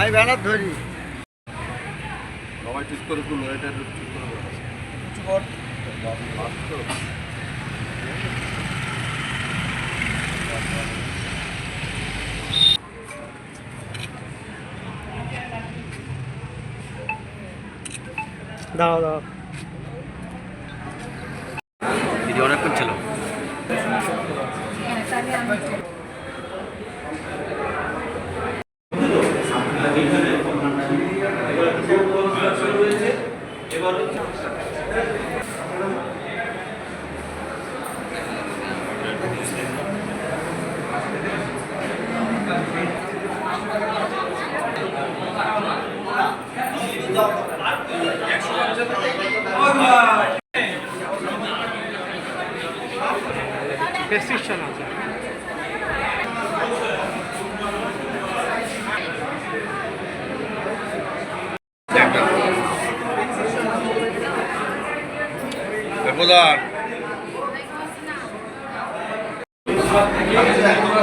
আমি ব্যানার ধরি। সবাই ঠিক করে তুলো এটা ঠিক করে কিছু কর দাও দাও দিদি অনেকক্ষণ ছিল। প্রেসক্রিপশন আছে। প্রধান হয়নি এখনও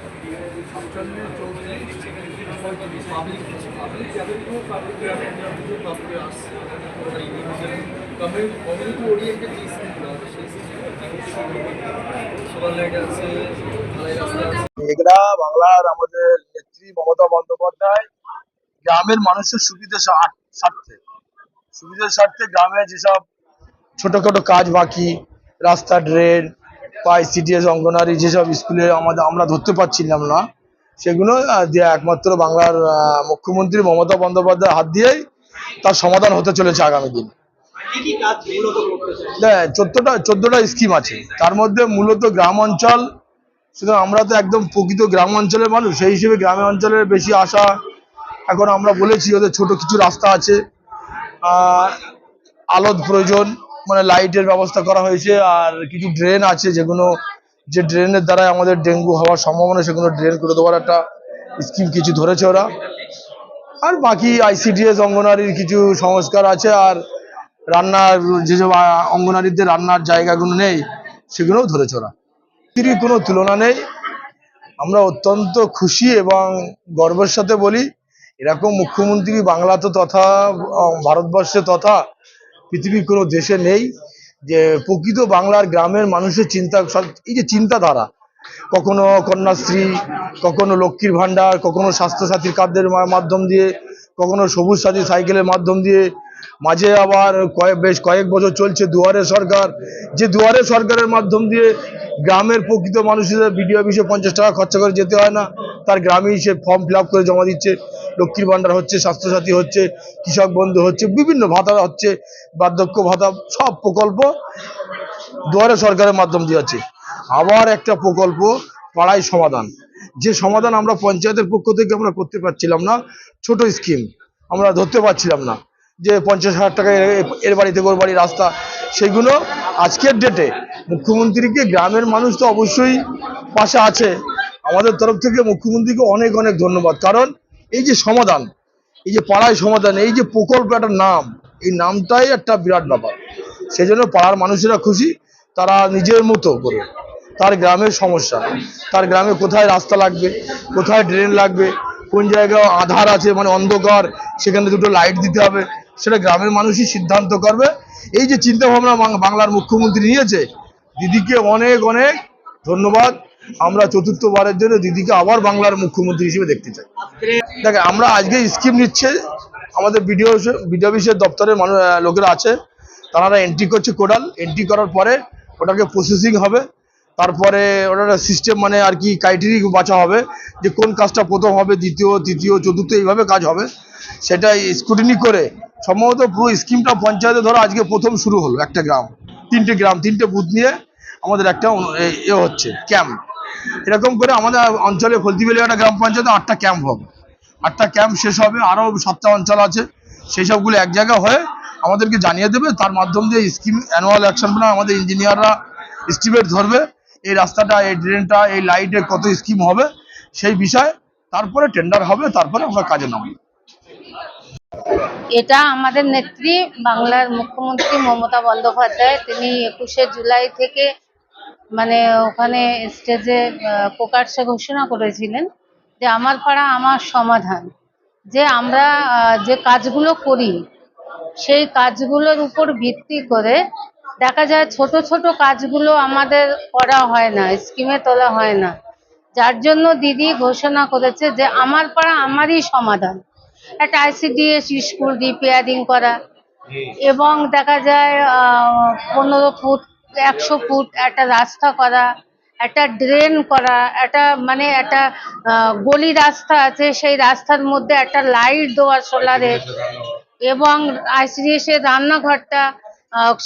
বাংলার আমাদের নেত্রী মমতা বন্দ্যোপাধ্যায় গ্রামের মানুষের সুবিধা স্বার্থে। সুবিধার স্বার্থে গ্রামে যেসব ছোটখাটো কাজ বাকি, রাস্তা, ড্রেন বা সিটিএস অঙ্গনারী যেসব স্কুলে আমাদের আমরা ধরতে পারছিলাম না সেগুলো দিয়ে একমাত্র বাংলার মুখ্যমন্ত্রী মমতা বন্দ্যোপাধ্যায়ের হাত দিয়েই তার সমাধান হতে চলেছে আগামী দিন। চোদ্দটা চোদ্দটা স্কিম আছে। তার মধ্যে মূলত গ্রাম অঞ্চল সুতরাং আমরা তো একদম প্রকৃত গ্রাম অঞ্চলের মানুষ সেই হিসেবে গ্রামে অঞ্চলের বেশি আশা। এখন আমরা বলেছি ওদের ছোট কিছু রাস্তা আছে। আলোর প্রয়োজন মানে লাইটের ব্যবস্থা করা হয়েছে আর কিছু ড্রেন আছে যেগুলো যে ড্রেনের দ্বারা আমাদের ডেঙ্গু হওয়ার সম্ভাবনা সেগুলো ড্রেন করে দেওয়ার একটা স্কিম কিছু ধরেছে ওরা। আর বাকি আইসিডিএস অঙ্গনারীর কিছু সংস্কার আছে, আর রান্নার যেসব অঙ্গনারীদের রান্নার জায়গাগুলো নেই, সেগুলোও ধরেছে ওরা। পৃথিবীর কোনো তুলনা নেই। আমরা অত্যন্ত খুশি এবং গর্বের সাথে বলি, এরকম মুখ্যমন্ত্রী বাংলা তো তথা, ভারতবর্ষে তথা পৃথিবীর কোনো দেশে নেই। যে প্রকৃত বাংলার গ্রামের মানুষের চিন্তা এই যে চিন্তাধারা, কখনো কন্যাশ্রী, কখনো লক্ষ্মীর ভাণ্ডার, কখনো স্বাস্থ্যসাথীর কার্ডের মাধ্যম দিয়ে, কখনো সবুজ সাথী সাইকেলের মাধ্যম দিয়ে, মাঝে আবার কয়েক, বেশ কয়েক বছর চলছে দুয়ারে সরকার। যে দুয়ারে সরকারের মাধ্যম দিয়ে গ্রামের প্রকৃত মানুষের বিডিও অফিসে পঞ্চাশ টাকা খরচা করে যেতে হয় না। তার গ্রামেই সে ফর্ম ফিল করে জমা দিচ্ছে। লক্ষ্মীর ভাণ্ডার হচ্ছে, স্বাস্থ্যসাথী হচ্ছে, কৃষক বন্ধু হচ্ছে, বিভিন্ন ভাতা হচ্ছে, বার্ধক্য ভাতা, সব প্রকল্প দুয়ারে সরকারের মাধ্যম দিয়ে আছে। আবার একটা প্রকল্প, পাড়ায় সমাধান। যে সমাধান আমরা পঞ্চায়েতের পক্ষ থেকে আমরা করতে পারছিলাম না, ছোট স্কিম আমরা ধরতে পারছিলাম না। যে পঞ্চাশ হাজার টাকা এর বাড়ি থেকে ওর বাড়ি রাস্তা, সেগুলো আজকের ডেটে মুখ্যমন্ত্রীকে, গ্রামের মানুষ তো অবশ্যই পাশে আছে। আমাদের তরফ থেকে মুখ্যমন্ত্রীকে অনেক অনেক ধন্যবাদ। কারণ এই যে সমাধান, এই যে পাড়ায় সমাধান, এই যে প্রকল্প একটা নাম, এই নামটাই একটা বিরাট ব্যাপার। সেই জন্য পাড়ার মানুষেরা খুশি, তারা নিজের মতো করে। তার গ্রামের সমস্যা, তার গ্রামে কোথায় রাস্তা লাগবে, কোথায় ড্রেন লাগবে, কোন জায়গায় আধার আছে মানে অন্ধকার, সেখানে দুটো লাইট দিতে হবে, সেটা গ্রামের মানুষই সিদ্ধান্ত করবে। এই যে চিন্তা ভাবনা বাংলার মুখ্যমন্ত্রী নিয়েছে, দিদিকে অনেক অনেক ধন্যবাদ। আমরা চতুর্থবারের জন্য দিদিকে আবার বাংলার মুখ্যমন্ত্রী হিসেবে দেখতে চাই। দেখ, আমরা আজকে স্কিম নিচ্ছে, আমাদের বিডিও বিডিও অফিসের দপ্তরের মানুষ লোকেরা আছে, তারা এন্ট্রি করছে কোডাল এন্ট্রি করার পরে ওটাকে প্রসেসিং হবে, তারপরে ওটা সিস্টেম মানে আর কি ক্রাইটেরিয়া বাঁচা হবে, যে কোন কাজটা প্রথম হবে, দ্বিতীয়, তৃতীয়, চতুর্থ, এইভাবে কাজ হবে। সেটা স্ক্রুটিনি করে, সম্ভবত পুরো স্কিমটা পঞ্চায়েতে ধরো আজকে প্রথম শুরু হলো, একটা গ্রাম, তিনটে গ্রাম, তিনটে বুথ নিয়ে আমাদের একটা এ হচ্ছে ক্যাম্প এরকম করে আমাদের অঞ্চলে ফলতিবেলি গ্রাম পঞ্চায়েতে আটটা ক্যাম্প হবে। আটটা ক্যাম্প শেষ হবে আরও সাতটা অঞ্চল আছে। সেই সবগুলো এক জায়গায় হয়ে আমাদেরকে জানিয়ে দেবে। তার মাধ্যম দিয়ে স্কিম অ্যানুয়াল অ্যাকশন প্ল্যান আমাদের ইঞ্জিনিয়াররা এস্টিমেট ধরবে, এই রাস্তাটা, এই ড্রেনটা এই লাইটে কত স্কিম হবে, সেই বিষয়ে তারপরে টেন্ডার হবে, তারপরে আমরা কাজে নামবো। এটা আমাদের নেত্রী, বাংলার মুখ্যমন্ত্রী মমতা বন্দ্যোপাধ্যায়। তিনি একুশে জুলাই থেকে মানে ওখানে স্টেজে প্রকাশ্যে ঘোষণা করেছিলেন যে আমার পাড়া আমার সমাধান। যে আমরা যে কাজগুলো করি সেই কাজগুলোর উপর ভিত্তি করে দেখা যায় ছোট ছোট কাজগুলো আমাদের করা হয় না স্কিমে তোলা হয় না। যার জন্য দিদি ঘোষণা করেছে যে আমার পাড়া আমারই সমাধান। একটা আইসিডিএস স্কুল রিপেয়ারিং করা এবং দেখা যায় পনেরো ফুট একশো ফুট, একটা রাস্তা করা, একটা ড্রেন করা, একটা মানে একটা গলি রাস্তা আছে, সেই রাস্তার মধ্যে একটা লাইট দেওয়া সোলারের এবং আইসিডিএস এর রান্নাঘরটা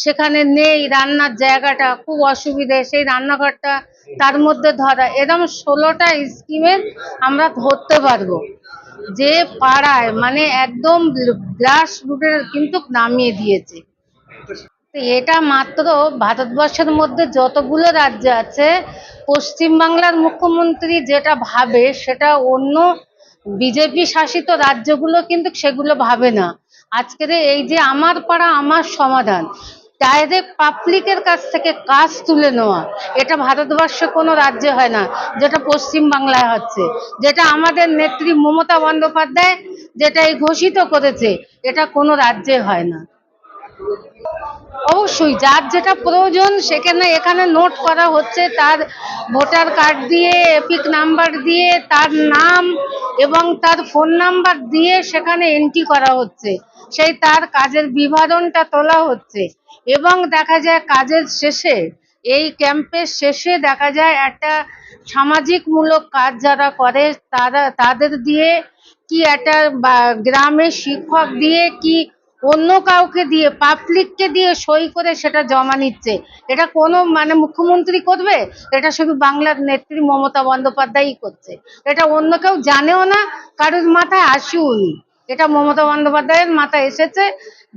সেখানে নেই রান্নার জায়গাটা, খুব অসুবিধে, সেই রান্নাঘরটা তার মধ্যে ধরা এরকম ষোলোটা স্কিমের আমরা ধরতে পারব। যে পাড়ায় মানে একদম গ্রাস রুটের কিন্তু নামিয়ে দিয়েছে। তো এটা মাত্র ভারতবর্ষের মধ্যে যতগুলো রাজ্য আছে, পশ্চিমবাংলার মুখ্যমন্ত্রী যেটা ভাবে সেটা অন্য বিজেপি শাসিত রাজ্যগুলো কিন্তু সেগুলো ভাবে না। আজকের এই যে আমার পাড়া, আমার সমাধান ডাইরেক্ট পাবলিকের কাছ থেকে কাজ তুলে নেওয়া, এটা ভারতবর্ষে কোনো রাজ্যে হয় না, যেটা পশ্চিম বাংলায় হচ্ছে। যেটা আমাদের নেত্রী মমতা বন্দ্যোপাধ্যায় যেটা এই ঘোষিত করেছে, এটা কোনো রাজ্যে হয় না। অবশ্যই, যার যেটা প্রয়োজন সেখানে, এখানে নোট করা হচ্ছে তার ভোটার কার্ড দিয়ে, এপিক নাম্বার দিয়ে, তার নাম এবং তার ফোন নাম্বার দিয়ে সেখানে এন্ট্রি করা হচ্ছে। সেই তার কাজের বিবরণটা তোলা হচ্ছে এবং দেখা যায় কাজের শেষে, এই ক্যাম্পের শেষে দেখা যায় একটা সামাজিকমূলক কাজ যারা করে, তারা, তাদের দিয়ে কি একটা গ্রামের শিক্ষক দিয়ে কি অন্য কাউকে দিয়ে পাবলিককে দিয়ে সই করে সেটা জমা নিচ্ছে। এটা কোনো মানে মুখ্যমন্ত্রী করবে, এটা শুধু বাংলার নেত্রী মমতা বন্দ্যোপাধ্যায়ই করছে। এটা অন্য কেউ জানেও না, কারোর মাথায় আসেও নি। এটা মমতা বন্দ্যোপাধ্যায়ের মাথায় এসেছে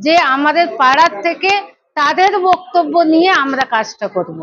যে আমাদের পাড়ার থেকে তাদের বক্তব্য নিয়ে আমরা কাজটা করব।